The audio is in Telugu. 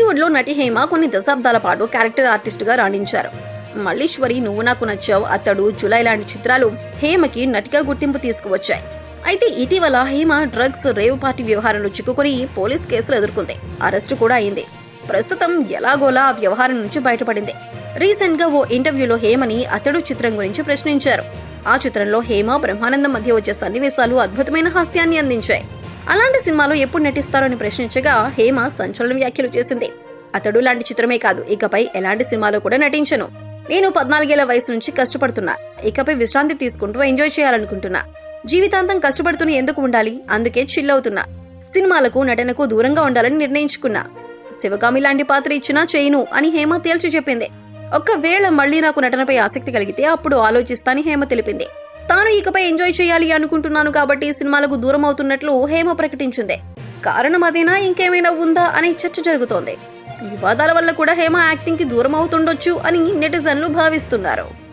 టాలీవుడ్లో నటి హేమ కొన్ని దశాబ్దాల పాటు క్యారెక్టర్ ఆర్టిస్ట్గా రాణించారు. మల్లీశ్వరి నువ్వు నాకు నచ్చావు అతడు జులై లాంటి చిత్రాలు హేమకి నటిగా గుర్తింపు తీసుకువచ్చాయి. అయితే ఇటీవల హేమ డ్రగ్స్ రేవ్ పార్టీ వ్యవహారంలో చిక్కుకొని పోలీస్ కేసులు ఎదుర్కొంది. అరెస్టు కూడా అయింది. ప్రస్తుతం ఎలాగోలా ఆ వ్యవహారం నుంచి బయటపడింది. రీసెంట్గా ఓ ఇంటర్వ్యూలో హేమని అతడు చిత్రం గురించి ప్రశ్నించారు. ఆ చిత్రంలో హేమ బ్రహ్మానందం మధ్య వచ్చే సన్నివేశాలు అద్భుతమైన హాస్యాన్ని అందించాయి. అలాంటి సినిమాలో ఎప్పుడు నటిస్తారో అని ప్రశ్నించగా హేమ సంచలన వ్యాఖ్యలు చేసింది. అతడు లాంటి చిత్రమే కాదు ఇకపై ఎలాంటి సినిమాలో కూడా నటించను. నేను పద్నాలుగేళ్ళ వయసు నుంచి కష్టపడుతున్నా. ఇకపై విశ్రాంతి తీసుకుంటూ ఎంజాయ్ చేయాలనుకుంటున్నా. జీవితాంతం కష్టపడుతూనే ఎందుకు ఉండాలి? అందుకే చిల్ అవుతున్నా. సినిమాలకు నటనకు దూరంగా ఉండాలని నిర్ణయించుకున్నా. శివగామి లాంటి పాత్ర ఇచ్చినా చేయను అని హేమ తేల్చి చెప్పింది. ఒక్కవేళ మళ్ళీ నాకు నటనపై ఆసక్తి కలిగితే అప్పుడు ఆలోచిస్తానని హేమ తెలిపింది. తాను ఇకపై ఎంజాయ్ చేయాలి అనుకుంటున్నాను కాబట్టి సినిమాలకు దూరం అవుతున్నట్లు హేమ ప్రకటించింది. కారణం అదేనా? ఇంకేమైనా ఉందా? అనే చర్చ జరుగుతోంది. వివాదాల వల్ల కూడా హేమ యాక్టింగ్కి దూరం అవుతుండొచ్చు అని నెటిజన్లు భావిస్తున్నారు.